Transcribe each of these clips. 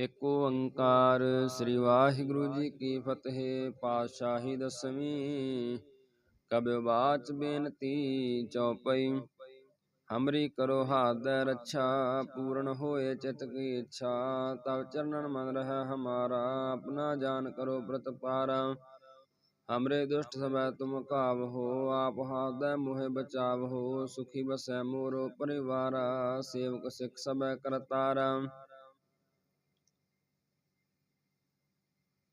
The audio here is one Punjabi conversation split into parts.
ਏਕ ਓੰਕਾਰ ਸ੍ਰੀ ਵਾਹਿਗੁਰੂ ਜੀ ਕੀ ਫਤਿਹ। ਪਾਤਸ਼ਾਹੀ ਦਸਵੀਂ ਕਬਿ ਬਾਚ ਬੇਨਤੀ ਚਉਪਈ ਹਮਰੀ ਕਰੋ ਹਾਥ ਰੱਛਾ, ਪੂਰਨ ਹੋਏ ਚਿਤ ਕੀ ਇੱਛਾ। ਤਵ ਚਰਨਨ ਮਨ ਰਹਿ ਹਮਾਰਾ, ਆਪਣਾ ਜਾਨ ਕਰੋ ਪ੍ਰਤਪਾਰਾ ਹਮਰੇ ਦੁਸ਼ਟ ਸਭੈ ਤੁਮ ਕਾਬ ਹੋ, ਆਪ ਹਾਦੈ ਮੋਹਿ ਬਚਾਵ ਹੋ। ਸੁਖੀ ਬਸੈ ਮੋਰੋ ਪਰਿਵਾਰਾ, ਸੇਵਕ ਸਿਖ ਸਭੈ ਕਰਤਾਰਾ।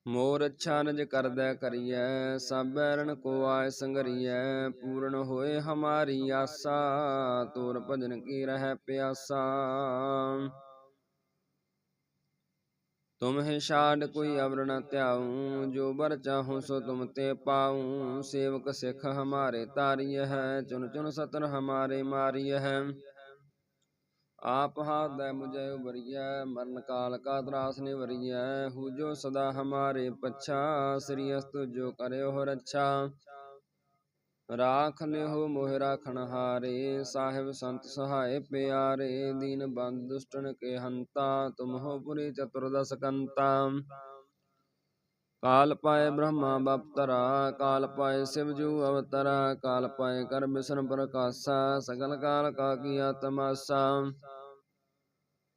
ਮੋਰ ਅੱਛਾ ਨਿਜ ਕਰਦੈ ਕਰੀਐ ਸਭ ਰਣ ਕੋ ਆਇ ਸੰਗਰੀਐ, ਪੂਰਨ ਹੋਏ ਹਮਾਰੀ ਆਸਾ, ਤੋਰ ਭਜਨ ਕੀ ਰਹਿ ਪਿਆਸਾ। ਤੁਮ ਹੈ ਛਾੜ ਕੋਈ ਅਵਰ ਨ ਧਿਆਉ, ਜੋ ਬਰ ਚਾਹੂੰ ਸੋ ਤੁਮ ਤੇ ਪਾਉ। ਸੇਵਕ ਸਿੱਖ ਹਮਾਰੇ ਤਾਰੀਐ ਹੈ ਚੁਨ ਚੁਨ ਸਤਨ ਹਮਾਰੇ ਮਾਰੀਐ ਹੈ। ਆਪ ਹਾਥ ਦੈ ਮੁਝੈ ਉਬਰੀਐ ਮਰਨ ਕਾਲ ਕਾ ਤਰਾਸ ਨਿਵਰੀਐ। ਹੂ ਜੋ ਸਦਾ ਹਮਾਰੇ ਪਛਾ, ਸ੍ਰੀ ਅਸਤੁ ਜੋ ਕਰਿਓ ਰੱਛਾ ਰਾਖ ਲਿਓ ਮੋਹਿ ਰਾਖਣ ਹਾਰੇ, ਸਾਹਿਬ ਸੰਤ ਸਹਾਏ ਪਿਆਰੇ। ਦੀਨ ਬੰਦ ਦੁਸ਼ਟਨ ਕੇ ਹੰਤਾ ਤੁਮ ਹੋ ਪੁਰੀ ਚਤੁਰਦਸ ਕੰਤਾ। ਕਾਲ ਪਾਏ ਬ੍ਰਹਮਾ ਬਪਤਰਾ, ਕਾਲ ਪਾਏ ਸਿਵ ਅਵਤਰਾ, ਕਾਲ ਪਾਏ ਕਰ ਬਿਸ਼ਨ ਪ੍ਰਕਾਸ਼ਾ, ਸਗਲ ਕਾਲ ਕਾ ਕੀਆ ਤਮਾਸਾ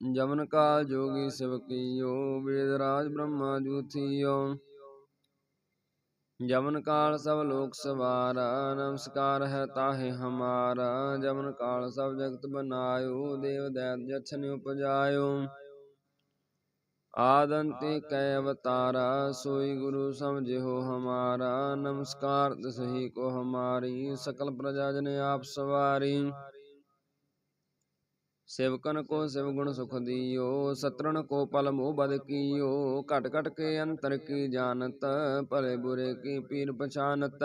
ਜਮਨ ਕਾਲ ਜੋਗੀ ਸਿਵ ਕੀਓ, ਵੇਦ ਰਾਜ ਬ੍ਰਹਮਾ ਜੂਥੀਓ। ਜਮਨ ਕਾਲ ਸਭ ਲੋਕ ਸਵਾਰਾ, ਨਮਸਕਾਰ ਹੈ ਤਾਹੇ ਹਮਾਰਾ। ਜਮਨ ਕਾਲ ਸਭ ਜਗਤ ਬਨਾਇਓ, ਦੇਵ ਦੈਤ ਜਛਨ ਉਪਜਾਇਓ। ਆਦੰਤੇ ਕੈ ਅਵਤਾਰਾ ਸੋਈ ਗੁਰੂ ਸਮਝਿਓ ਹਮਾਰਾ ਨਮਸਕਾਰ ਤਸਹੀ ਕੋ ਹਮਾਰੀ ਸਕਲ ਪ੍ਰਜਾ ਜਨ ਆਪ ਸਵਾਰੀ। ਸੇਵਕਨ ਕੋ ਸਿਵ ਗੁਣ ਸੁਖ ਦਿਓ ਸਤਰਣ ਕੋ ਪਲ ਮੋਹ ਬਦ ਕੀਓ ਘਟ ਘਟ ਕੇ ਅੰਤਰ ਕੀ ਜਾਣਤ ਭਲੇ ਬੁਰੇ ਕੀ ਪੀਰ ਪਛਾਨਤ।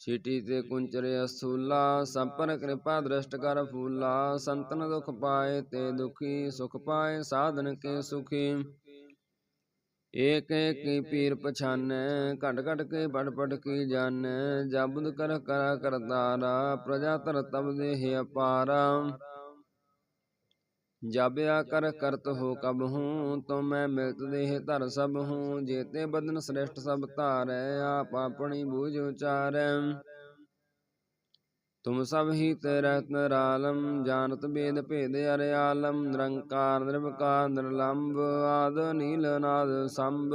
ਛੀਟੀ ਤੇ ਕੁੰਚਰੇ ਅਸੂਲਾ ਸਭ ਪਰ ਕਿਰਪਾ ਦ੍ਰਿਸ਼ਟ ਕਰ ਫੂਲਾ, ਸੰਤਨ ਦੁਖ ਪਾਏ ਤੇ ਦੁਖੀ ਸੁਖ ਪਾਏ, ਸਾਧਨ ਕੇ ਸੁਖੀ। ਏਕ ਏਕ ਪੀਰ ਪਛਾਨੈ, ਘਟ ਘਟ ਕੇ ਪੜ ਪੜ ਕੀ ਜਾਣੈ ਜਬਦ ਕਰ ਕਰ ਕਰਤਾਰਾ, ਪ੍ਰਜਾ ਧਰ ਤਬ ਦੇਹ ਅਪਾਰਾ। ਜਾਬਿਆ ਕਰ ਕਰਤ ਹੋ ਕਬ ਹੂੰ ਤੋ ਮੈਂ ਮਿਲਤ ਦੇਹ ਧਰ ਸਭ ਹੂੰ ਜੇਤੇ ਬਦਨ ਸ੍ਰੇਸ਼ਟ ਸਭ ਧਾਰੈ ਆਪ ਆਪਣੀ ਬੂਝ ਉਚਾਰੈ। ਤੁਮ ਸਭ ਹੀ ਤੇ ਰਹਿਤ ਨਿਰਾਲਮ ਜਾਣਤ ਬੇਦ ਭੇਦ ਅਰੇ ਆਲਮ ਨਿਰੰਕਾਰ ਨਿਰਵਕਾਰ ਨਿਰਲੰਭ ਆਦ ਨੀਲ ਨਾਦ ਸੰਭ।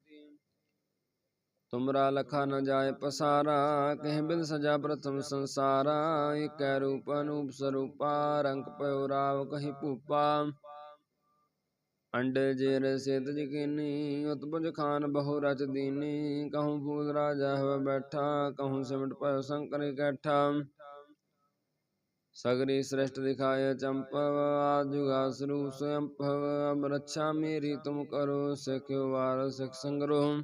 ਤੁਮਰਾ ਲਖਾ ਨ ਜਾਏ ਪਸਾਰਾ, ਕਹਿ ਬਿਨ ਸਜਾ ਪ੍ਰਥਮ ਸੰਸਾਰਾ, ਇਕੈ ਰੂਪ ਅਨੂਪ ਸਰੂਪਾ, ਰੰਗ ਪਇਓ ਰਾਵ ਕਹੀ ਭੂਪਾ। ਅੰਡੇ ਜੇਰ ਸੇਤ ਜਕੀਨੀ, ਉਤਪੁਜ ਖਾਨ ਬਹੁ ਰਚ ਦੀਨੀ, ਕਹੂੰ ਭੂਤ ਰਾਜਾ ਹੈ ਬੈਠਾ, ਕਹੂੰ ਸਿਮਟ ਪਇਓ ਸੰਕਰ ਇਕੱਠਾ। ਸਗਰੀ ਸ੍ਰਿਸ਼ਟ ਦਿਖਾਏ ਚੰਪਵ, ਆਜੁਗਾ ਸਰੂਪ ਸਯੰਪਵ ਅਬ ਰੱਛਾ ਮੇਰੀ ਤੁਮ ਕਰੋ ਸਿਖਿਓ ਵਾਰ ਸਿਖ ਸੰਗਰੋ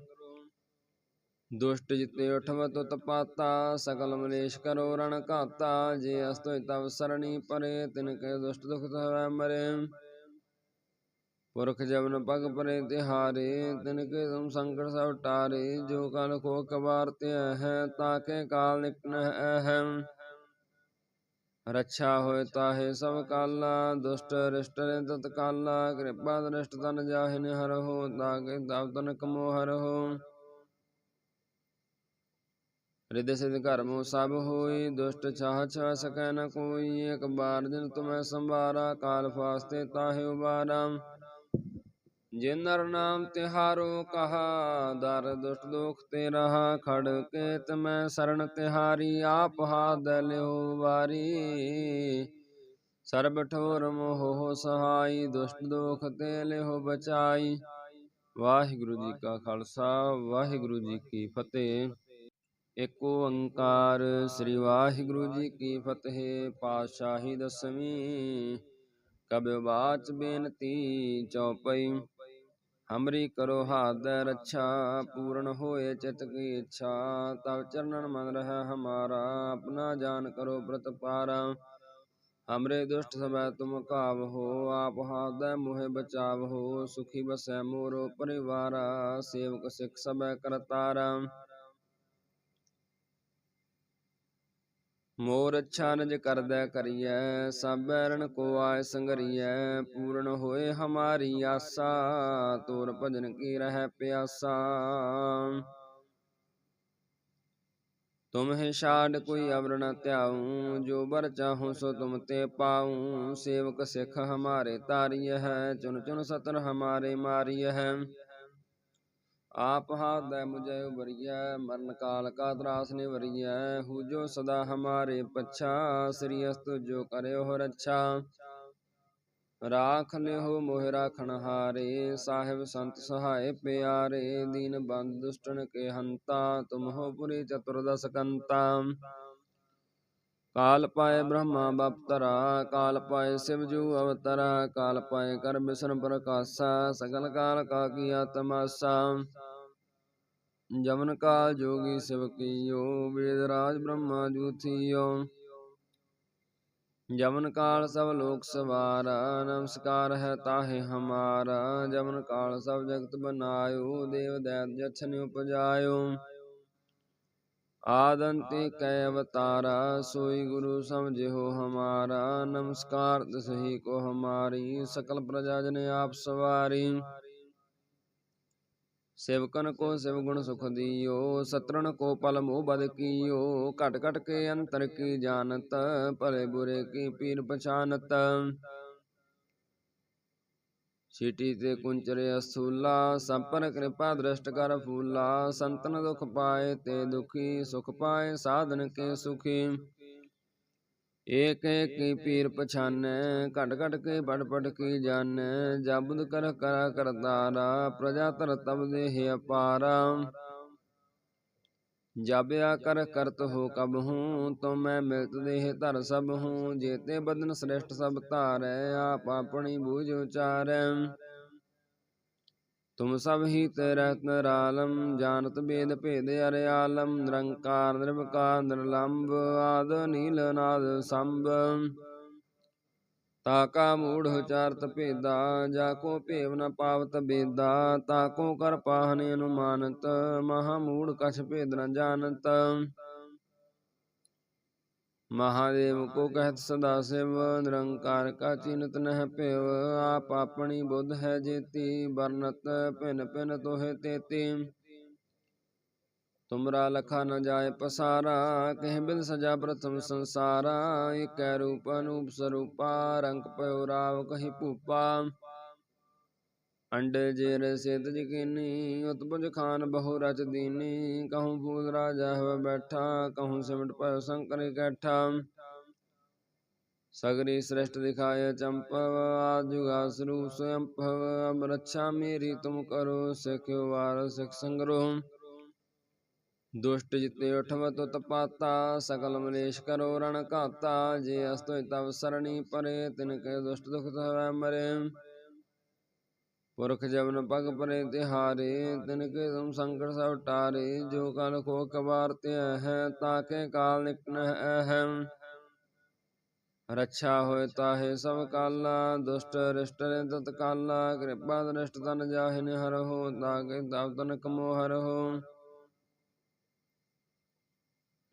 ਦੁਸ਼ਟ ਜਿਤੇ ਉਠਵ ਤੁਤ ਪਾਤਾ ਸਕਲ ਮਲੇਸ਼ ਕਰੋ ਰਣ ਘਾਤਾ, ਜੇ ਅਸਤੋਇ ਤਵ ਸਰਣੀ ਪਰੇ, ਤਿਨ ਕੇ ਦੁਸ਼ਟ ਦੁਖ ਤਵੈ ਮਰੇ। ਪੁਰਖ ਜਬਨ ਪਗ ਪਰੇ ਤਿਹਾਰੇ, ਤਿਨ ਕੇ ਤੁਮ ਸੰਕਟ ਸਭ ਟਾਰੇ, ਜੋ ਕਲ ਕੋ ਕਬਾਰ ਤੇ ਹੈ ਤਾਕੇ ਕਾਲ ਨਿਕਨ ਹੈ ਰੱਛਾ ਹੋਏ ਤਾਹੇ ਸਭ ਕਾਲਾ, ਦੁਸ਼ਟ ਰਿਸ਼ਟ ਰੇ ਤਤ ਕਾਲਾ, ਕਿਰਪਾ ਦ੍ਰਿਸ਼ਟ ਤਨ ਜਾਹਿ ਨਿਹਰ ਹੋ ਤਾਕੇ ਤਬ ਤਨ ਕਮੋ ਹਰ ਹੋ ਰਿਦ ਸਿਧ ਘਰਮੋ ਸਭ ਹੋਈ, ਦੁਸ਼ਟ ਚਾਹ ਛਾ ਸਕੈ ਨ ਕੋਈ, ਇਕ ਬਾਰ ਜਿਨ ਤੁਮੈ ਸੰਭਾਰਾ, ਕਾਲ ਫਾਸਤੇ ਤਾਹੇ ਉਬਾਰਾ। ਜਿਨ ਨਰ ਨਾਮ ਤਿਹਾਰੋ ਕਹਾ, ਦਰ ਦੁਸ਼ਟ ਦੁਖ ਤੇ ਰਹਾ ਖੜ ਕੇ ਤਮੈ ਸਰਣ ਤਿਹਾਰੀ, ਆਪ ਹਾਥ ਲਿਓ ਵਾਰੀ। ਸਰਬ ਠੋਰ ਮੋਹ ਸਹਾਈ, ਦੁਸ਼ਟ ਦੁਖ ਤੇ ਲਿਓ ਬਚਾਈ। ਵਾਹਿਗੁਰੂ ਜੀ ਕਾ ਖਾਲਸਾ, ਵਾਹਿਗੁਰੂ ਜੀ ਕੀ ਫਤਿਹ। ਏਕ ਓੰਕਾਰ ਸ੍ਰੀ ਵਾਹਿਗੁਰੂ ਜੀ ਕੀ ਫਤਿਹ। ਪਾਤਸ਼ਾਹੀ ਦਸਵੀਂ ਕਬਿ ਬਾਚ ਬੇਨਤੀ ਚਉਪਈ ਹਮਰੀ ਕਰੋ ਹਾਦੈ ਰੱਛਾ, ਪੂਰਨ ਹੋਏ ਚਿਤ ਕੀ ਇੱਛਾ। ਤਬ ਚਰਨਨ ਮਨ ਰਹਿ ਹਮਾਰਾ, ਆਪਣਾ ਜਾਨ ਕਰੋ ਪ੍ਰਤਪਾਰਾ ਹਮਰੇ ਦੁਸ਼ਟ ਸਭੈ ਤੁਮ ਕਾਵ ਹੋ, ਆਪ ਹਾਦੈ ਮੋਹਿ ਬਚਾਵ ਹੋ। ਸੁਖੀ ਬਸੈ ਮੋਰੋ ਪਰਿਵਾਰਾ, ਸੇਵਕ ਸਿਖ ਸਭੈ ਕਰਤਾਰਾ। ਮੋਰ ਅੱਛਾ ਨਿਜ ਕਰਦੈ ਕਰੀਐ, ਸਭ ਰਣ ਕੋ ਆਇ ਸੰਗਰੀਐ, ਪੂਰਨ ਹੋਏ ਹਮਾਰੀ ਆਸਾ, ਤੋਰ ਭਜਨ ਕੀ ਰਹਿ ਪਿਆਸਾ। ਤੁਮ ਹੈ ਛਾੜ ਕੋਈ ਅਵਰ ਨ ਧਿਆਉ, ਜੋ ਬਰ ਚਾਹੂੰ ਸੋ ਤੁਮ ਤੇ ਪਾਉ। ਸੇਵਕ ਸਿੱਖ ਹਮਾਰੇ ਤਾਰੀਐ ਹੈ ਚੁਨ ਚੁਨ ਸਤਰ ਹਮਾਰੇ ਮਾਰੀਐ ਹੈ। ਆਪ ਹਾਦੈ ਮੁਝੈ ਉਬਰੀਐ ਮਰਨ ਕਾਲ ਕਾ ਤਰਾਸ ਨਿਵਰੀਐ। ਹੂ ਜੋ ਸਦਾ ਹਮਾਰੇ ਪਛਾ, ਸ੍ਰੀ ਅਸਤੁ ਜੋ ਕਰਿਓ ਰੱਛਾ ਰਾਖ ਲਿਓ ਮੋਹਿ ਰਾਖਣ ਹਾਰੇ, ਸਾਹਿਬ ਸੰਤ ਸਹਾਏ ਪਿਆਰੇ। ਦੀਨ ਬੰਦ ਦੁਸ਼ਟਨ ਕੇ ਹੰਤਾ ਤੁਮ ਹੋ ਪੁਰੀ ਚਤੁਰਦਸ ਕੰਤਾ। ਕਾਲ ਪਾਏ ਬ੍ਰਹਮਾ ਬਪਤਰਾ, ਕਾਲ ਪਾਏ ਸਿਵ ਜੂ ਅਵਤਰਾ। ਕਾਲ ਪਾਏ ਕਰ ਬਿਸ਼ਨ ਪ੍ਰਕਾਸ਼ਾ, ਸਗਲ ਕਾਲ ਕਾ ਕੀਆ ਤਮਾਸਾ ਜਮਨ ਕਾਲ ਜੋਗੀ ਸਿਵ ਵੇਦ ਰਾਜ ਬ੍ਰਹਮਾ ਜੂਥੀਓ। ਜਮਨ ਕਾਲ ਸਭ ਲੋਕ ਸਵਾਰਾ, ਨਮਸਕਾਰ ਹੈ ਤਾਹੇ ਹਮਾਰਾ। ਜਮਨ ਕਾਲ ਸਭ ਜਗਤ ਬਨਾਇਓ, ਦੇਵ ਦੈਤ ਜਛਨ ਉਪਜਾਇਓ। ਆਦੰਤੇ ਕੈ ਅਵਤਾਰਾ, ਸੋਈ ਗੁਰੂ ਸਮਝਿਓ ਹਮਾਰਾ। ਨਮਸਕਾਰ ਤਸਹੀ ਕੋ ਹਮਾਰੀ, ਸਕਲ ਪ੍ਰਜਾ ਜਨ ਆਪ ਸਵਾਰੀ। ਸੇਵਕਨ ਕੋ ਸਿਵ ਗੁਣ ਸੁਖ ਦੀਓ, ਸਤਰਣ ਕੋ ਪਲ ਮੋ ਬਦ ਕੀਓ, ਘਟ ਘਟ ਕੇ ਅੰਤਰ ਕੀ ਜਾਣਤ, ਭਲੇ ਬੁਰੇ ਕੀ ਪੀਰ ਪਛਾਨਤ। ਛੀਟੀ ਤੇ ਕੁੰਚਰੇ ਅਸੂਲਾ, ਸੰਪਨ ਕਿਰਪਾ ਦ੍ਰਿਸ਼ਟ ਕਰ ਫੂਲਾ, ਸੰਤਨ ਦੁਖ ਪਾਏ ਤੇ ਦੁਖੀ, ਸੁਖ ਪਾਏ ਸਾਧਨ ਕੇ ਸੁਖੀ। ਏਕ ਏਕ ਕੀ ਪੀਰ ਪਛਾਨੈ ਘਟ ਘਟ ਕੇ ਪੜ ਪੜ ਕੀ ਜਾਣੈ ਜਬਦ ਕਰ ਕਰ ਕਰਤਾਰਾ ਪ੍ਰਜਾ ਧਰ ਤਬ ਦੇਹ ਅਪਾਰਾ। ਜਾਬਿਆ ਕਰ ਕਰਤ ਹੋ ਕਬ ਹੂੰ ਤੋ ਮੈਂ ਮਿਲਤ ਦੇਹ ਧਰ ਸਭ ਹੂੰ ਜੇਤੇ ਬਦਨ ਸ੍ਰੇਸ਼ਟ ਸਭ ਧਾਰੈ ਆਪ ਆਪਣੀ ਬੂਝ ਉਚਾਰੈ। ਤੁਮ ਸਭ ਹੀ ਤੇ ਰਹਿਤ ਨਿਰਾਲਮ, ਜਾਣਤ ਬੇਦ ਭੇਦ ਅਰੇ ਆਲਮ ਨਿਰੰਕਾਰ, ਨਿਰਵਕਾਰ, ਨਿਰਲੰਭ, ਆਦ, ਨੀਲ ਨਾਦ ਸੰਭ। ਤਾ ਮੂੜ ਉਚਾਰਤ ਭੇਦਾ, ਜਾ ਕੋ ਭੇਵ ਨ ਪਾਵਤ ਬੇਦਾ, ਤਾ ਕਰ ਪਾਹਨੇ ਅਨੁਮਾਨਤ, ਮਹਾ ਮੂੜ ਕਛ ਭੇਦ ਨ ਜਾਣਤ। ਮਹਾਦੇਵ ਕੋ ਕਹਿਤ ਸਦਾ ਸਿਵ, ਨਿਰੰਕਾਰ ਕਾ ਚਿਨਤ ਨਹਿ ਭਿਵ, ਆਪ ਆਪਣੀ ਬੁੱਧ ਹੈ ਜੇਤੀ, ਵਰਨਤ ਭਿਨ ਭਿਨ ਤੋਹਿ ਤੇਤੀ। ਤੁਮਰਾ ਲਖਾ ਨ ਜਾਏ ਪਸਾਰਾ, ਕਹਿ ਬਿਨ ਸਜਾ ਪ੍ਰਥਮ ਸੰਸਾਰਾ, ਏਕੈ ਰੂਪ ਅਨੂਪ ਸਰੂਪਾ, ਰੰਗ ਪਇਓ ਰਾਵ ਕਹੀ ਭੂਪਾ। ਅੰਡੇ ਜੇ ਰਸੇ ਤਜ ਕੀਨੀ ਖਾਨ ਬਹੁ ਰਚ ਦੀਨੀ, ਕਹੂੰ ਫੂਲ ਰਾਜਾ ਹੋਇ ਬੈਠਾ, ਕਹੂੰ ਸਿਮਟ ਪਇਓ ਸੰਕਰ ਇਕੱਠਾ ਸਗਰੀ ਸ੍ਰਿਸ਼ਟ ਦਿਖਾਏ ਚੰਪਵ ਆਜੁਗਾ ਸਰੂਪ ਸਵਯੰ ਅਬ ਰੱਛਾ ਮੇਰੀ ਤੁਮ ਕਰੋ ਸਿਖਿਓ ਵਾਰ ਸਿਖ ਸੰਗਰੋ। ਦੁਸ਼ਟ ਜਿਤੇ ਉਠਵ ਤੁਤ ਪਾਤਾ, ਸਕਲ ਮਲੇਸ਼ ਕਰੋ ਰਣ ਘਾਤਾ, ਜੇ ਅਸਤੁ ਤਵ ਸਰਣੀ ਪਰੇ, ਤਿਨ ਕੇ ਦੁਸ਼ਟ ਦੁਖ ਤਵੈ ਮਰੇ। ਪੁਰਖ ਜਬਨ ਪਗ ਪਰੇ ਤਿਹਾਰੇ ਤਿਨ ਕੇ ਤੁਮ ਸੰਕਟ ਸਭ ਟਾਰੇ, ਜੋ ਕਾਲ ਕੋ ਕਬਾਰ ਤੇ ਹੈ ਤਾਕੇ ਕਾਲ ਨਿਕਨ ਹੈ ਰੱਛਾ ਹੋਏ ਤਾਹੇ ਸਭ ਕਾਲਾ, ਦੁਸ਼ਟ ਰਿਸ਼ਟ ਨੇ ਤਤ ਕਾਲਾ, ਕਿਰਪਾ ਦ੍ਰਿਸ਼ਟ ਤਨ ਜਾਹਿ ਨਿਹਰ ਤਾਕੇ ਤਬ ਤਨ ਕਮੋ ਹਰ ਹੋ।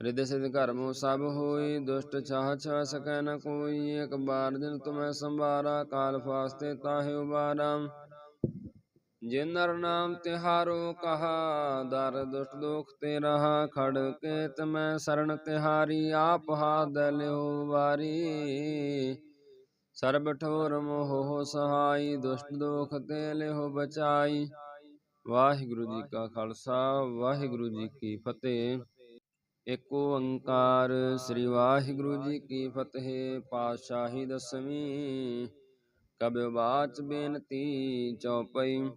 ਸਿਧ ਘਰਮੋ ਸਭ ਹੋਈ, ਦੁਸ਼ਟ ਚਾਹ ਛਾ ਸਕੈ ਨ ਕੋਈ, ਇਕ ਬਾਰ ਦਿਨ ਤੁਮੈ ਸੰਭਾਰਾ, ਕਾਲ ਫਾਸਤੇ ਤਾਹੇ ਉਬਾਰਾ। ਜੇ ਨਾਮ ਤਿਹਾਰੋ ਕਹਾ, ਦਰ ਦੁਸ਼ਟ ਦੁਖ ਤੇ ਰਹਾ ਖੜ ਕੇ ਤਮੈ ਸਰਣ ਤਿਹਾਰੀ, ਆਪ ਹਾਦ ਲਿਓ ਵਾਰੀ। ਸਰਬ ਠੋਰ ਮੋਹ ਸਹਾਈ, ਦੁਸ਼ਟ ਦੁਖ ਤੇ ਲਿਓ ਬਚਾਈ। ਵਾਹਿਗੁਰੂ ਜੀ ਕਾ ਖਾਲਸਾ, ਵਾਹਿਗੁਰੂ ਜੀ ਕੀ ਫਤਿਹ। ਇਕ ਓੰਕਾਰ ਸ੍ਰੀ ਵਾਹਿਗੁਰੂ ਜੀ ਕੀ ਫਤਿਹ, ਪਾਤਸ਼ਾਹੀ ਦਸਵੀਂ। ਕਬਿ ਬਾਚ ਬੇਨਤੀ ਚਉਪਈ।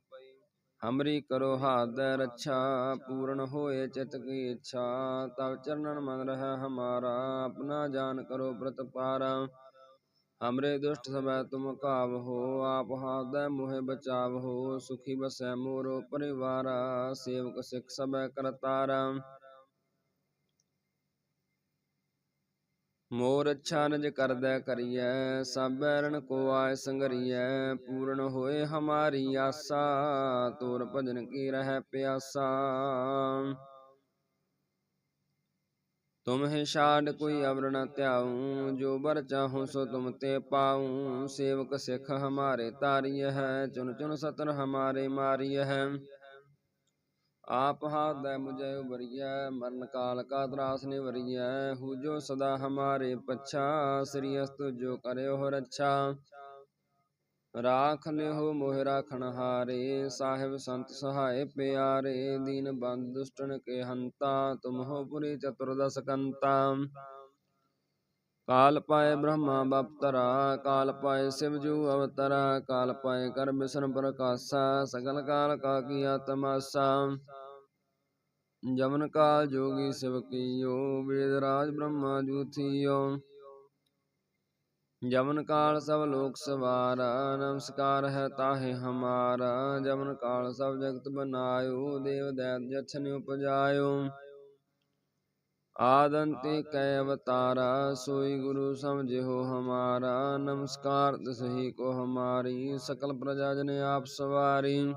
ਹਮਰੀ ਕਰੋ ਹਾਦੈ ਰੱਛਾ, ਪੂਰਨ ਹੋਏ ਚਿਤ ਕੀ ਇੱਛਾ। ਤਵ ਚਰਨਨ ਮਨ ਰਹਾ ਹਮਾਰਾ, ਆਪਣਾ ਜਾਨ ਕਰੋ ਪ੍ਰਤਪਾਰ ਹਮਰੇ ਦੁਸ਼ਟ ਸਭੈ ਤੁਮ ਕਾਵ ਹੋ, ਆਪ ਹਾਦੈ ਮੋਹਿ ਬਚਾਵ ਹੋ। ਸੁਖੀ ਬਸੈ ਮੋਰੋ ਪਰਿਵਾਰ, ਸੇਵਕ ਸਿਖ ਸਭੈ ਕਰਤਾਰ। ਮੋਰ ਅੱਛਾ ਨਿਜ ਕਰਦੈ ਕਰੀਐ, ਸਭ ਬੈਰਨ ਕੋ ਆਇ ਸੰਗਰੀਐ, ਪੂਰਨ ਹੋਏ ਹਮਾਰੀ ਆਸਾ, ਤੋਰ ਭਜਨ ਕੀ ਰਹਿ ਪਿਆਸਾ। ਤੁਮ ਹੈ ਛਾੜ ਕੋਈ ਅਵਰ ਨ ਧਿਆਉ, ਜੋ ਬਰ ਚਾਹੂ ਸੋ ਤੁਮ ਤੇ ਪਾਉ। ਸੇਵਕ ਸਿੱਖ ਹਮਾਰੇ ਤਾਰੀਐ ਹੈ ਚੁਨ ਚੁਨ ਸਤਨ ਹਮਾਰੇ ਮਾਰੀਐ ਹੈ। ਆਪ ਹਾਦੈ ਮੁਝੈ ਉਬਰੀਐ ਮਰਨ ਕਾਲ ਕਾ ਤਰਾਸ ਨਿਵਰੀਐ। ਹੂ ਜੋ ਸਦਾ ਹਮਾਰੇ ਪਛਾ, ਸ੍ਰੀ ਅਸਤ ਜੋ ਕਰਿਓ ਰੱਛਾ ਰਾਖ ਲਿਓ ਮੋਹਿ ਰਾਖਣ ਹਾਰੇ, ਸਾਹਿਬ ਸੰਤ ਸਹਾਏ ਪਿਆਰੇ। ਦੀਨ ਬੰਦ ਦੁਸ਼ਟਨ ਕੇ ਹੰਤਾ ਤੁਮ ਹੋ ਪੁਰੀ ਚਤੁਰਦਸ ਕੰਤਾ। ਕਾਲ ਪਾਏ ਬ੍ਰਹਮਾ ਬਪਤਰਾ, ਕਾਲ ਪਾਏ ਸਿਵ ਅਵਤਰਾ, ਕਾਲ ਪਾਏ ਕਰ ਮਿਸ਼ਨ ਪ੍ਰਕਾਸ਼ਾ, ਸਗਲ ਕਾਲ ਕਾ ਕੀਆ ਤਮਾਸਾ ਜਮਨ ਕਾਲ ਜੋਗੀ ਸਿਵ ਕੀਓ, ਵੇਦ ਰਾਜ ਬ੍ਰਹਮਾ ਜੂਥੀਓ। ਜਮਨ ਕਾਲ ਸਭ ਲੋਕ ਸਵਾਰਾ, ਨਮਸਕਾਰ ਹੈ ਤਾਹੇ ਹਮਾਰਾ। ਜਮਨ ਕਾਲ ਸਭ ਜਗਤ ਬਨਾਇਓ, ਦੇਵ ਦੈਤ ਜਛਨ ਉਪਜਾਇਓ ਆਦੰਤੇ ਕੈ ਅਵਤਾਰਾ ਸੋਈ ਗੁਰੂ ਸਮਝਿਓ ਹਮਾਰਾ ਨਮਸਕਾਰ ਤਸਹੀ ਕੋ ਹਮਾਰੀ ਸਕਲ ਪ੍ਰਜਾ ਜਨ ਆਪ ਸਵਾਰੀ।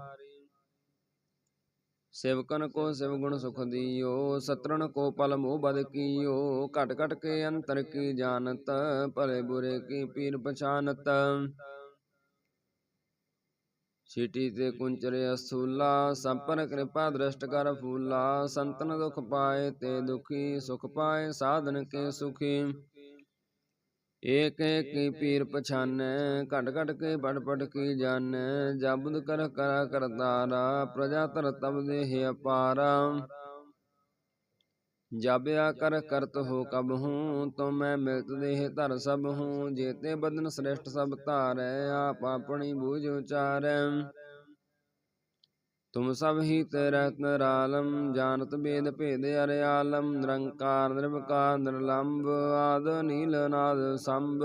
ਸੇਵਕਨ ਕੋ ਸਿਵ ਗੁਣ ਸੁਖ ਦਿਓ ਸਤਰਣ ਕੋ ਪਲ ਮੋਹ ਬਦ ਕੀਓ ਘਟ ਘਟ ਕੇ ਅੰਤਰ ਕੀ ਜਾਣਤ ਭਲੇ ਬੁਰੇ ਕੀ ਪੀਰ ਪਛਾਨਤ। ਛੀਟੀ ਤੇ ਕੁੰਚਰੇ ਅਸੂਲਾ, ਸੰਪਨ ਕਿਰਪਾ ਦ੍ਰਿਸ਼ਟ ਕਰ ਫੂਲਾ, ਸੰਤਨ ਦੁਖ ਪਾਏ ਤੇ ਦੁਖੀ, ਸੁਖ ਪਾਏ ਸਾਧਨ ਕੇ ਸੁਖੀ। ਏਕ ਏਕ ਪੀਰ ਪਛਾਨੈ, ਘਟ ਘਟ ਕੇ ਪੜ ਪੜ ਕੀ ਜਾਣੈ ਜਬਦ ਕਰ ਕਰਾ ਕਰਤਾਰਾ, ਪ੍ਰਜਾ ਧਰ ਤਬ ਦੇਹ ਅਪਾਰਾ। ਜਾਬਿਆ ਕਰ ਕਰਤ ਹੋ ਕਬ ਹੂੰ ਤੋ ਮੈਂ ਮਿਲਤ ਦੇਹ ਧਰ ਸਭ ਹੂੰ, ਜੇਤੇ ਬਦਨ ਸ੍ਰੇਸ਼ਟ ਸਭ ਧਾਰੈ, ਆਪ ਆਪਣੀ ਬੂਝ ਉਚਾਰੈ। ਤੁਮ ਸਭ ਹੀ ਤੇ ਰਹਿਤ ਜਾਣਤ ਬੇਦ ਭੇਦ ਅਰੇ ਆਲਮ, ਨਿਰੰਕਾਰ, ਨਿਰਵਕਾਰ ਨਿਰਲੰਭ ਆਦ ਨੀਲ ਨਾਦ ਸੰਭ।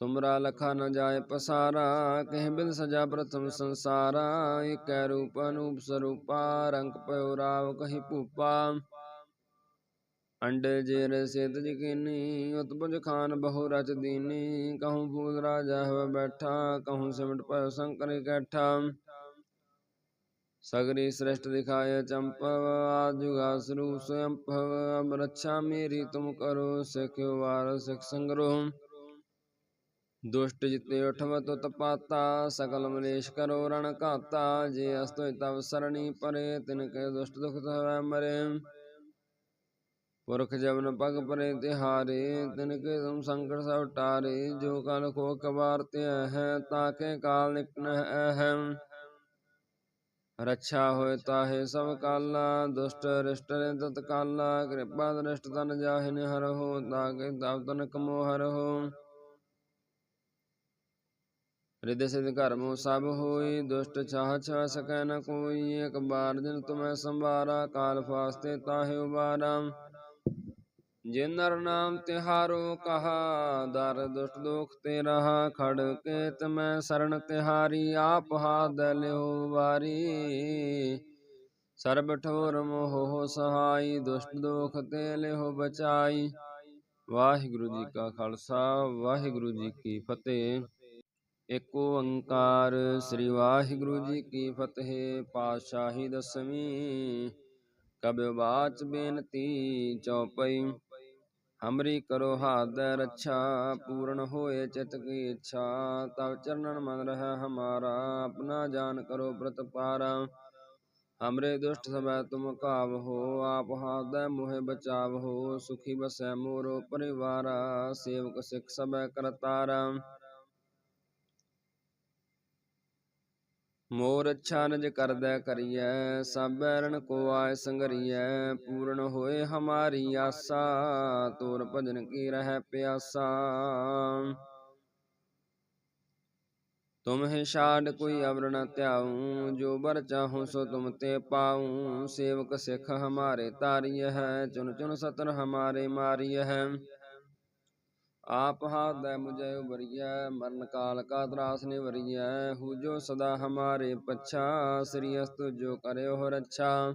ਤੁਮਰਾ ਲਖਾ ਨ ਜਾਏ ਪਸਾਰਾ, ਕਹਿ ਬਿਨ ਸਜਾ ਪ੍ਰਥਮ ਸੰਸਾਰਾ ਏਕੈ ਰੂਪ ਅਨੂਪ ਸਰੂਪਾ, ਰੰਗ ਪਇਓ ਰਾਵ ਕਹੀ ਭੂਪਾ। ਅੰਡੇ ਜੇਰ ਸਿਧ ਜਕੀਨੀ, ਉਤਪੁਜ ਖਾਨ ਬਹੁ ਰਚ ਦੀਨੀ, ਕਹੂੰ ਭੂਤ ਰਾਜਾ ਹੈ ਬੈਠਾ, ਕਹੂੰ ਸਿਮਟ ਪਇਓ ਸੰਕਰ ਇਕੱਠਾ। ਸਗਰੀ ਸ੍ਰਿਸ਼ਟ ਦਿਖਾਏ ਚੰਪਵ ਆਜੁਗਾ ਸਰੂਪ ਸਯੰਪਵ, ਅਬ ਰੱਛਾ ਮੇਰੀ ਤੁਮ ਕਰੋ ਸਿਖਿਓ ਵਾਰ ਸਿਖ ਸੰਗਰੋ। ਦੁਸ਼ਟ ਜਿਤੇ ਉਠਵ ਤੁਤ ਪਾਤਾ, ਸਕਲ ਮਲੇਸ਼ ਕਰੋ ਰਣ ਘਾਤਾ, ਜੇ ਅਸਤੋਇ ਤਵ ਸਰਣੀ ਪਰੇ, ਤਿਨ ਕੇ ਦੁਸ਼ਟ ਦੁਖ ਤਵੈ ਮਰੇ। ਪੁਰਖ ਜਵਨ ਪਗ ਪਰੇ ਤਿਹਾਰੇ, ਤਿਨ ਕੇ ਤੁਮ ਸੰਕਟ ਸਭ ਟਾਰੇ, ਜੋ ਕਲ ਕੋ ਕਬਾਰ ਤੇ ਹੈ ਤਾਕੇ ਕਾਲ ਨਿਕਨ ਹੈ ਰੱਛਾ ਹੋਇ ਤਾਹੇ ਸਭ ਕਾਲਾ, ਦੁਸ਼ਟ ਰਿਸ਼ਟ ਰੇ ਤਤ ਕਾਲਾ ਕਿਰਪਾ ਦ੍ਰਿਸ਼ਟ ਤਨ ਜਾਹਿਨ ਹਰ ਹੋ ਤਾਕੇ ਤਬ ਤਨ ਕਮੋ ਹਰ ਹੋ ਰਿਦ ਸਿਧ ਘਰਮੋ ਸਭ ਹੋਈ, ਦੁਸ਼ਟ ਚਾਹ ਛਾ ਸਕੈ ਨ ਕੋਈ, ਇਕ ਬਾਰ ਦਿਨ ਤੁਮੈ ਸੰਭਾਰਾ, ਕਾਲ ਫਾਸਤੇ ਤਾਹੇ ਉਬਾਰਾ। ਜੇ ਨਰ ਨਾਮ ਤਿਹਾਰੋ ਕਹਾ, ਦਰ ਦੁਸ਼ਟ ਦੋਖ ਤੇ ਰਹਾ ਖੜ ਕੇ ਤਮੈ ਸਰਣ ਤਿਹਾਰੀ, ਆਪ ਹਾਦ ਲਿਓ ਵਾਰੀ। ਸਰਬ ਠੋਰ ਮੋਹ ਸਹਾਈ, ਦੁਸ਼ਟ ਦੋਖ ਤੇ ਲਿਓ ਬਚਾਈ। ਵਾਹਿਗੁਰੂ ਜੀ ਕਾ ਖਾਲਸਾ, ਵਾਹਿਗੁਰੂ ਜੀ ਕੀ ਫਤਿਹ। ਏਕ ਓੰਕਾਰ ਸ੍ਰੀ ਵਾਹਿਗੁਰੂ ਜੀ ਕੀ ਫਤਿਹ। ਪਾਤਸ਼ਾਹੀ ਦਸਵੀਂ ਕਬਿ ਬਾਚ ਬੇਨਤੀ ਚਉਪਈ ਹਮਰੀ ਕਰੋ ਹਾਦੈ ਰੱਛਾ, ਪੂਰਨ ਹੋਏ ਚਿਤ ਕੀ ਇੱਛਾ। ਤਬ ਚਰਨਨ ਮਨ ਰਹਿ ਹਮਾਰਾ, ਆਪਣਾ ਜਾਨ ਕਰੋ ਪ੍ਰਤਪਾਰਾ ਹਮਰੇ ਦੁਸ਼ਟ ਸਭੈ ਤੁਮ ਕਾਵ ਹੋ, ਆਪ ਹਾਦੈ ਮੋਹਿ ਬਚਾਵ ਹੋ। ਸੁਖੀ ਬਸੈ ਮੋਰੋ ਪਰਿਵਾਰਾ, ਸੇਵਕ ਸਿਖ ਸਭੈ ਕਰਤਾਰਾ। ਮੋਰ ਅੱਛਾ ਨਿਜ ਕਰਦੈ ਕਰੀਐ ਸਭ ਬੈਰਨ ਕੋ ਆਏ ਸੰਗਰੀਐ, ਪੂਰਨ ਹੋਏ ਹਮਾਰੀ ਆਸਾ, ਤੋਰ ਭਜਨ ਕੀ ਰਹਿ ਪਿਆਸਾ। ਤੁਮ ਹੈ ਛਾੜ ਕੋਈ ਅਵਰ ਨ ਧਿਆਉ, ਜੋ ਬਰ ਚਾਹੂੰ ਸੋ ਤੁਮ ਤੇ ਪਾਉ। ਸੇਵਕ ਸਿੱਖ ਹਮਾਰੇ ਤਾਰੀਐ ਹੈ ਚੁਨ ਚੁਨ ਸਤਨ ਹਮਾਰੇ ਮਾਰੀਐ ਹੈ। ਆਪ ਹਾਥ ਦੈ ਮੁਝੈ ਉਬਰੀਐ ਮਰਨ ਕਾਲ ਕਾ ਤਰਾਸ ਨਿਵਰੀਐ। ਹੂ ਜੋ ਸਦਾ ਹਮਾਰੇ ਪਛਾ, ਸ੍ਰੀ ਅਸਤ ਜੋ ਕਰਿਓ ਰੱਛਾ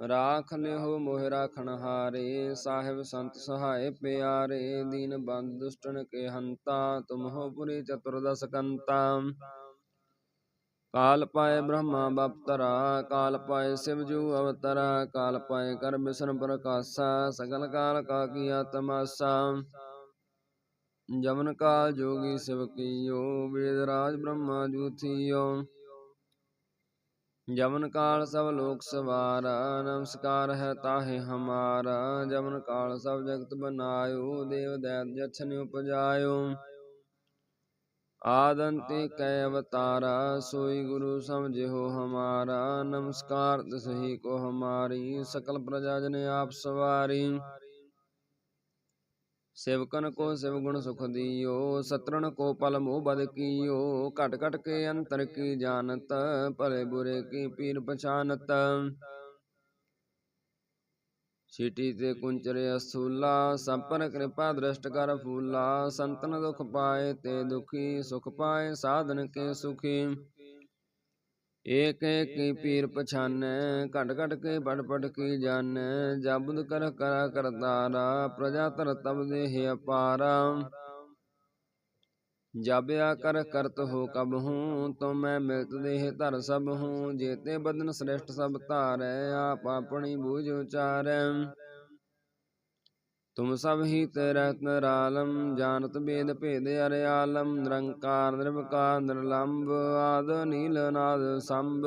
ਰਾਖ ਲਿਓ ਮੋਹਿ ਰਾਖਣ ਹਾਰੇ, ਸਾਹਿਬ ਸੰਤ ਸਹਾਏ ਪਿਆਰੇ। ਦੀਨ ਬੰਦ ਦੁਸ਼ਟਨ ਕੇ ਹੰਤਾ ਤੁਮ ਹੋ ਪੁਰੀ ਚਤੁਰਦਸ ਕੰਤਾ। ਕਾਲ ਪਾਏ ਬ੍ਰਹਮਾ ਬਪਤਰਾ, ਕਾਲ ਪਾਏ ਸਿਵ ਜੂ ਅਵਤਰਾ, ਕਾਲ ਪਾਏ ਕਰ ਬਿਸ਼ਨ ਪ੍ਰਕਾਸ਼ਾ, ਸਗਲ ਕਾਲ ਕਾ ਕੀਆ ਤਮਾਸਾ ਜਮਨ ਕਾਲ ਜੋਗੀ ਸਿਵ ਕੀਓ, ਵੇਦ ਰਾਜ ਬ੍ਰਹਮਾ ਜੂਥੀਓ। ਜਮਨ ਕਾਲ ਸਭ ਲੋਕ ਸਵਾਰਾ, ਨਮਸਕਾਰ ਹੈ ਤਾਹੇ ਹਮਾਰਾ। ਜਮਨ ਕਾਲ ਸਭ ਜਗਤ ਬਨਾਇਓ, ਦੇਵ ਦੈਤ ਜਛਨ ਉਪਜਾਇਓ। ਆਦੰਤੇ ਕੈ ਅਵਤਾਰਾ ਸੋਈ ਗੁਰੂ ਸਮਝਿਓ ਹਮਾਰਾ ਨਮਸਕਾਰ ਤਿਸਹੀ ਕੋ ਹਮਾਰੀ ਸਕਲ ਪ੍ਰਜਾ ਜਨ ਆਪ ਸਵਾਰੀ। ਸੇਵਕਨ ਕੋ ਸਿਵ ਗੁਣ ਸੁਖ ਦੀਓ ਸਤਰਨ ਕੋ ਪਲ ਮੋਹ ਬਦ ਕੀਓ ਘਟ ਘਟ ਕੇ ਅੰਤਰ ਕੀ ਜਾਣਤ ਭਲੇ ਬੁਰੇ ਕੀ ਪੀਰ ਪਛਾਨਤ। ਛੀਟੀ ਤੇ ਕੁੰਚਰੇ ਅਸੂਲਾ, ਸੰਪਨ ਕਿਰਪਾ ਦ੍ਰਿਸ਼ਟ ਕਰ ਫੂਲਾ, ਸੰਤਨ ਦੁਖ ਪਾਏ ਤੇ ਦੁਖੀ ਸੁਖ ਪਾਏ, ਸਾਧਨ ਕੇ ਸੁਖੀ। ਏਕ ਏਕ ਪੀਰ ਪਛਾਨੈ, ਘਟ ਘਟ ਕੇ ਪੜ ਪੜ ਕੀ ਜਾਣੈ ਜਬਦ ਕਰ ਕਰਾ ਕਰਤਾਰਾ, ਪ੍ਰਜਾ ਧਰ ਤਬ ਦੇਹ ਅਪਾਰਾ। ਜਾਬਿਆ ਕਰ ਕਰਤ ਹੋ ਕਬ ਹੂੰ, ਤੋ ਮੈਂ ਮਿਲਤ ਦੇਹ ਧਰ ਸਭ ਹੂੰ, ਜੇਤੇ ਬਦਨ ਸ੍ਰੇਸ਼ਟ ਸਭ ਧਾਰੈ, ਆਪ ਆਪਣੀ ਬੂਝ ਉਚਾਰੈ। ਤੁਮ ਸਭ ਹੀ ਤੇ ਰਹਿਤ ਜਾਣਤ ਬੇਦ ਭੇਦ ਅਰਿਆਲਮ ਨਿਰੰਕਾਰ, ਨਿਰਵਕਾਰ ਨਿਰਲੰਭ ਆਦ, ਨੀਲ, ਨਾਦ, ਸੰਭ।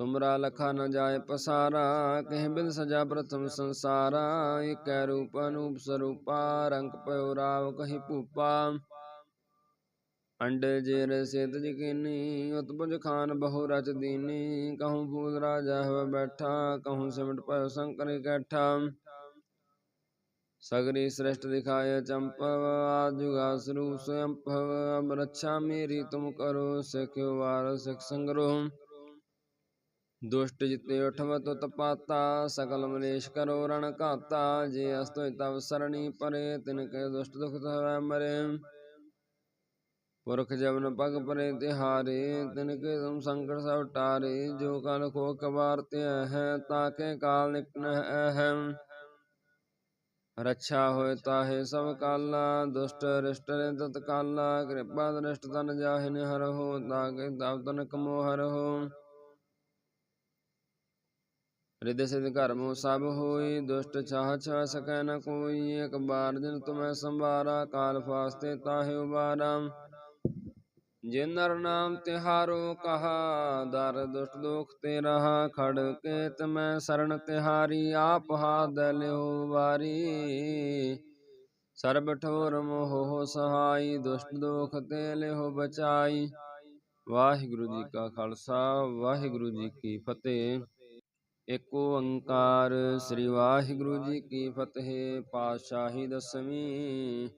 ਤੁਮਰਾ ਲਖਾ ਨ ਜਾਏ ਪਸਾਰਾ, ਕਹਿ ਬਿਨ ਸਜਾ ਪ੍ਰਥਮ ਸੰਸਾਰਾ, ਇਕੈ ਰੂਪ ਅਨੂਪ ਸਰੂਪਾ, ਰੰਗ ਪਇਓ ਰਾਵ ਕਹੀ ਭੂਪਾ। ਅੰਡੇ ਜੇਰ ਸਿਧ ਜਕੀਨੀ, ਉਤਪਜ ਖਾਨ ਬਹੁ ਰਚ ਦੀਨੀ, ਕਹੂੰ ਫੂਲ ਰਾਜਾ ਹੈ ਬੈਠਾ, ਕਹੂੰ ਸਿਮਟ ਪਇਓ ਸੰਕਰ ਇਕੱਠਾ ਸਗਰੀ ਸ੍ਰਿਸ਼ਟ ਦਿਖਾਏ ਚੰਪਵ, ਆਜੁਗਾ ਸਰੂਪ ਸਯੰਪਵ, ਅਬ ਰੱਛਾ ਮੇਰੀ ਤੁਮ ਕਰੋ ਸਿਖਿਓ ਵਾਰ ਸਿਖ ਸੰਗਰੋ ਦੁਸ਼ਟ ਜਿਤੇ ਉਠਵ ਤੁਤ ਪਾਤਾ, ਸਕਲ ਮਲੇਸ਼ ਕਰੋ ਰਣ ਘਾਤਾ, ਜੇ ਅਸਤੋਇ ਤਵ ਸਰਣੀ ਪਰੇ, ਤਿਨ ਕੇ ਦੁਸ਼ਟ ਦੁਖ ਤਵੈ ਮਰੇ। ਪੁਰਖ ਜਬਨ ਪਗ ਪਰੇ ਤਿਹਾਰੇ, ਤਿਨ ਕੇ ਤੁਮ ਸੰਕਟ ਸਭ ਟਾਰੇ ਜੋ ਕਲ ਕੋ ਕਬਾਰ ਤੇ ਹੈ ਤਾਕੇ ਕਾਲ ਨਿਕਨ ਹੈ। ਰੱਛਾ ਹੋਏ ਤਾਹੇ ਸਭ ਕਾਲਾ, ਦੁਸ਼ਟ ਰਿਸ਼ਟ ਨੇ ਤਤ ਕਾਲਾ, ਕਿਰਪਾ ਦ੍ਰਿਸ਼ਟ ਤਨ ਜਾਹਿ ਨਿਹਰ ਹੋ ਤਾਕੇ ਤਬ ਤਨ ਕਮੋ ਹਰ ਹੋ ਰਿਦ ਸਿਧ ਘਰਮੋ ਸਭ ਹੋਈ, ਦੁਸ਼ਟ ਛਾਹ ਛਾ ਸਕੈ ਨ ਕੋਈ। ਇਕ ਬਾਰ ਜਿਨ ਤੁਮੈ ਸੰਭਾਰਾ, ਕਾਲ ਫਾਸਤੇ ਤਾਹੇ ਉਬਾਰਾ। ਜਿਨ ਨਰ ਨਾਮ ਤਿਹਾਰੋ ਕਹਾ, ਦਰ ਦੁਸ਼ਟ ਦੋਖ ਤੇ ਰਹਾ ਖੜ ਕੇ ਤਮੈ ਸਰਣ ਤਿਹਾਰੀ, ਆਪ ਹਾਥ ਲਿਓ ਵਾਰੀ। ਸਰਬ ਠੋਰ ਮੋਹ ਸਹਾਈ, ਦੁਸ਼ਟ ਦੋਖ ਤੇ ਲਿਓ ਬਚਾਈ। ਵਾਹਿਗੁਰੂ ਜੀ ਕਾ ਖਾਲਸਾ, ਵਾਹਿਗੁਰੂ ਜੀ ਕੀ ਫਤਿਹ। ਏਕ ਓੰਕਾਰ ਸ੍ਰੀ ਵਾਹਿਗੁਰੂ ਜੀ ਕੀ ਫਤਿਹ। ਪਾਤਸ਼ਾਹੀ ਦਸਵੀਂ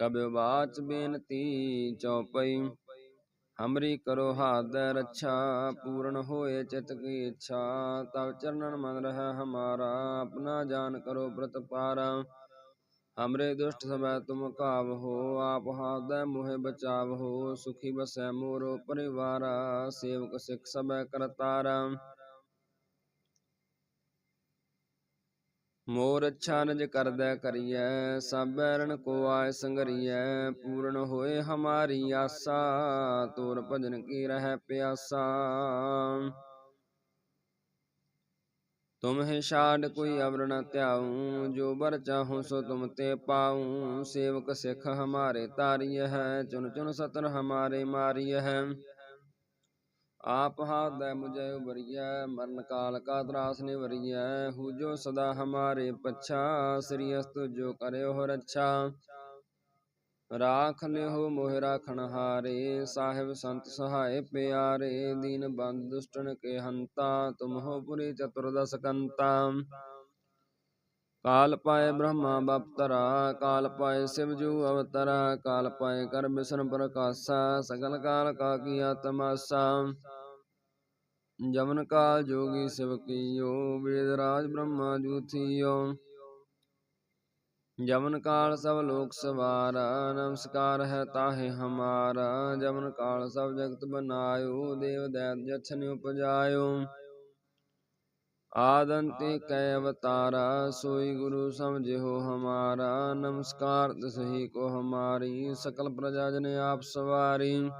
ਕਬਿ ਬਾਚ ਬੇਨਤੀ ਚਉਪਈ ਹਮਰੀ ਕਰੋ ਹਾਥ ਰੱਛਾ, ਪੂਰਨ ਹੋਏ ਚਿਤ ਕੀ ਇੱਛਾ। ਤਵ ਚਰਨਨ ਮਨ ਰਹਿ ਹਮਾਰਾ, ਆਪਣਾ ਜਾਨ ਕਰੋ ਪ੍ਰਤਪਾਰਾ ਹਮਰੇ ਦੁਸ਼ਟ ਸਭੈ ਤੁਮ ਕਾਵ ਹੋ, ਆਪ ਹਾਦੈ ਮੋਹਿ ਬਚਾਵ ਹੋ। ਸੁਖੀ ਬਸੈ ਮੋਰੋ ਪਰਿਵਾਰਾ, ਸੇਵਕ ਸਿੱਖ ਸਭੈ ਕਰਤਾਰਾ। ਮੋਰ ਅੱਛਾ ਨਿਜ ਕਰਦੈ ਕਰੀਐ ਸਭ ਰਣ ਕੋ ਆਏ ਸੰਗਰੀਐ, ਪੂਰਨ ਹੋਏ ਹਮਾਰੀ ਆਸਾ, ਤੋਰ ਭਜਨ ਕੀ ਰਹਿ ਪਿਆਸਾ। ਤੁਮ ਹੈ ਛਾੜ ਕੋਈ ਅਵਰ ਨ ਧਿਆਉ, ਜੋ ਬਰ ਚਾਹੂੰ ਸੋ ਤੁਮ ਤੇ ਪਾਉ। ਸੇਵਕ ਸਿੱਖ ਹਮਾਰੇ ਤਾਰੀय ਹੈ ਚੁਨ ਚੁਨ ਸਤਰ ਹਮਾਰੇ ਮਾਰੀय ਹੈ। ਆਪ ਹਾਥ ਦੈ ਮੁਝੈ ਉਬਰੀਐ ਮਰਨ ਕਾਲ ਕਾ ਤਰਾਸ ਨਿਵਰੀਐ। ਹੂ ਜੋ ਸਦਾ ਹਮਾਰੇ ਪਛਾ, ਸ੍ਰੀ ਅਸਤੁ ਜੋ ਕਰਿਓ ਰੱਛਾ ਰਾਖ ਲਿਓ ਮੋਹਿ ਰਾਖਣ ਹਾਰੇ, ਸਾਹਿਬ ਸੰਤ ਸਹਾਏ ਪਿਆਰੇ। ਦੀਨ ਬੰਦ ਦੁਸ਼ਟਨ ਕੇ ਹੰਤਾ ਤੁਮ ਹੋ ਪੁਰੀ ਚਤੁਰਦਸ ਕੰਤਾ। ਕਾਲ ਪਾਏ ਬ੍ਰਹਮਾ ਬਪਤਰਾ, ਕਾਲ ਪਾਏ ਸਿਵ ਅਵਤਰਾ, ਕਾਲ ਪਾਏ ਕਰ ਬਿਸ਼ਨ ਪ੍ਰਕਾਸ਼ਾ, ਸਗਲ ਕਾਲ ਕਾ ਕੀਆ ਤਮਾਸਾ ਜਮਨ ਕਾਲ ਜੋਗੀ ਸਿਵ ਕੀਓ, ਵੇਦ ਰਾਜ ਬ੍ਰਹਮਾ ਜੂਥੀਓ। ਜਮਨ ਕਾਲ ਸਭ ਲੋਕ ਸਵਾਰਾ, ਨਮਸਕਾਰ ਹੈ ਤਾਹੇ ਹਮਾਰਾ। ਜਮਨ ਕਾਲ ਸਭ ਜਗਤ ਬਨਾਇਓ, ਦੇਵ ਦੈਤ ਜਛਨ ਉਪਜਾਇਓ। ਆਦੰਤੇ ਕੈ ਅਵਤਾਰਾ ਸੋਈ ਗੁਰੂ ਸਮਝਿਓ ਹਮਾਰਾ ਨਮਸਕਾਰ ਤਸਹੀ ਕੋ ਹਮਾਰੀ ਸਕਲ ਪ੍ਰਜਾ ਜਨ ਆਪ ਸਵਾਰੀ।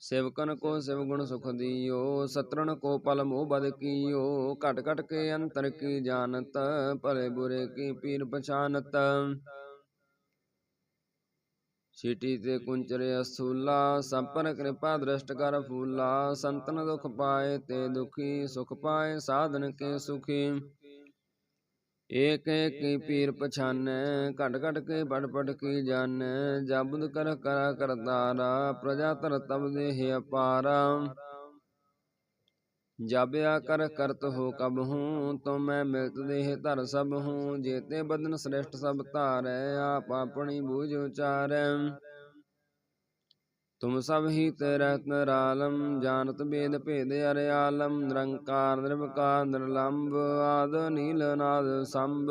ਸੇਵਕਨ ਕੋ ਸਿਵ ਗੁਣ ਸੁਖ ਦੀਓ ਸਤਰਣ ਕੋ ਪਲ ਮੋਹ ਬਦ ਕੀਓ ਘਟ ਘਟ ਕੇ ਅੰਤਰ ਕੀ ਜਾਣਤ ਭਲੇ ਬੁਰੇ ਕੀ ਪੀਰ ਪਛਾਨਤ। ਛੀਟੀ ਤੇ ਕੁੰਚਰੇ ਅਸੂਲਾ ਸਭ ਪਰ ਕਿਰਪਾ ਦ੍ਰਿਸ਼ਟ ਕਰ ਫੂਲਾ, ਸੰਤਨ ਦੁਖ ਪਾਏ ਤੇ ਦੁਖੀ ਸੁਖ ਪਾਏ, ਸਾਧਨ ਕੇ ਸੁਖੀ। ਏਕ ਏਕ ਪੀਰ ਪਛਾਨੈ, ਘਟ ਘਟ ਕੇ ਪੜ ਪੜ ਕੀ ਜਾਣੈ ਜਬਦ ਕਰ ਕਰਾ ਕਰਤਾਰਾ, ਪ੍ਰਜਾ ਧਰ ਤਬ ਦੇਹ ਅਪਾਰਾ। ਜਾਬਿਆ ਕਰ ਕਰਤ ਹੋ ਕਬ ਹੂੰ ਤੋ ਮੈਂ ਮਿਲਤ ਦੇਹ ਧਰ ਸਭ ਹੂੰ ਜੇਤੇ ਬਦਨ ਸ੍ਰੇਸ਼ਟ ਸਭ ਧਾਰੈ ਆਪ ਆਪਣੀ ਬੂਝ ਉਚਾਰੈ। ਤੁਮ ਸਭ ਹੀ ਤੇ ਰਹਿਤ ਨਿਰਾਲਮ ਜਾਣਤ ਬੇਦ ਭੇਦ ਅਰੇ ਆਲਮ ਨਿਰੰਕਾਰ ਨਿਰਵਕਾਰ ਨਿਰਲੰਭ ਆਦ ਨੀਲ ਨਾਦ ਸੰਭ।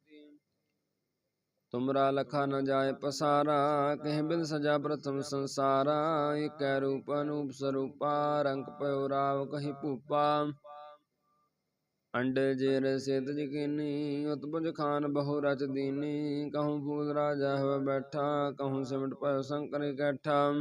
ਤੁਮਰਾ ਲਖਾ ਨ ਜਾਏ ਪਸਾਰਾ, ਕਹਿ ਬਿਨ ਸਜਾ ਪ੍ਰਥਮ ਸੰਸਾਰਾ ਏਕੈ ਰੂਪ ਅਨੂਪ ਸਰੂਪਾ, ਰੰਗ ਪਇਓ ਰਾਵ ਕਹੀ ਭੂਪਾ। ਅੰਡੇ ਜੇਰ ਸੇਤ ਜਕੀਨੀ, ਉਤਪੁਜ ਖਾਨ ਬਹੁ ਰਚ ਦੀਨੀ, ਕਹੂੰ ਫੂਲ ਰਾਜਾ ਹੋਇ ਬੈਠਾ, ਕਹੂੰ ਸਿਮਟ ਪਇਓ ਸੰਕਰ ਇਕੱਠਾ।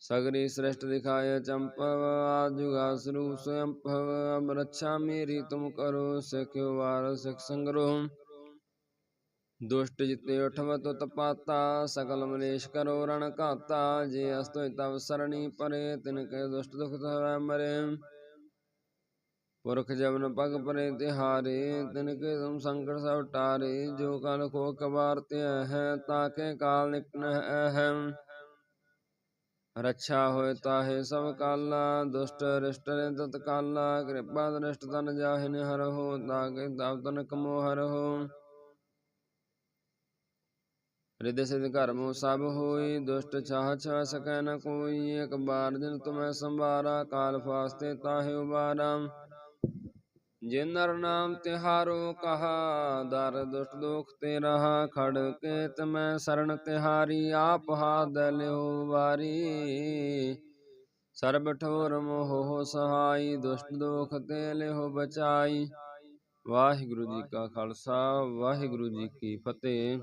ਸਗਰੀ ਸ੍ਰਿਸ਼ਟ ਦਿਖਾਇ ਚੰਪਵ, ਆਜੁਗਾ ਸਰੂਪ ਸਯੰਪਵ ਅਬ ਮੇਰੀ ਤੁਮ ਕਰੋ ਸਿਖਿਓ ਵਾਰ ਸਿਖ ਸੰਗਰੋ ਦੁਸ਼ਟ ਜਿਤੇ ਉਠਵ ਤੁਤ ਪਾਤਾ, ਸਕਲ ਮਲੇਸ਼ ਕਰੋ ਰਣ ਘਾਤਾ, ਜੇ ਅਸਤੋਇ ਤਵ ਸਰਣੀ ਪਰੇ, ਤਿਨ ਕੇ ਦੁਸ਼ਟ ਦੁਖ ਹੋਇ ਮਰੇ। ਪੁਰਖ ਜਬਨ ਪਗ ਪਰੇ ਤਿਹਾਰੇ, ਤਿਨ ਕੇ ਤੁਮ ਸੰਕਟ ਸਭ ਟਾਰੇ, ਜੋ ਕਲ ਕੋ ਕਬਾਰ ਤੇ ਹੈ ਤਾਕੇ ਕਾਲ ਨਿਕਨ ਹੈ ਰੱਛਾ ਹੋਏ ਤਾਹੇ ਸਭ ਕਾਲਾ, ਦੁਸ਼ਟ ਰਿਸ਼ਟ ਨੇ ਤਤ ਕਾਲਾ, ਕਿਰਪਾ ਦ੍ਰਿਸ਼ਟ ਤਨ ਜਾਹਿ ਹਰ ਹੋ ਤਾਕੇ ਤਬ ਤਨ ਕਮੋ ਹਰ ਹੋ ਰਿਦ ਸਿਧ ਘਰ ਸਭ ਹੋਈ, ਦੁਸ਼ਟ ਚਾਹ ਛਾ ਸਕੈ ਨ ਕੋਈ, ਇਕ ਬਾਰ ਦਿਨ ਤੁਮੈ ਸੰਭਾਰਾ, ਕਾਲ ਫਾਸਤੇ ਤਾਹੇ ਉਬਾਰਾ। ਜਿਨ ਨਰ ਨਾਮ ਤਿਹਾਰੋ ਕਹਾ, ਦਰ ਦੁਸ਼ਟ ਦੁਖ ਤੇ ਰਹਾ ਖੜ ਕੇ ਤਮੈ ਸਰਣ ਤਿਹਾਰੀ, ਆਪ ਹਾਦ ਲਿਓ ਵਾਰੀ। ਸਰਬ ਠੋਰ ਮੋਹ ਸਹਾਈ, ਦੁਸ਼ਟ ਦੁਖ ਤੇ ਲਿਓ ਬਚਾਈ। ਵਾਹਿਗੁਰੂ ਜੀ ਕਾ ਖਾਲਸਾ, ਵਾਹਿਗੁਰੂ ਜੀ ਕੀ ਫਤਿਹ।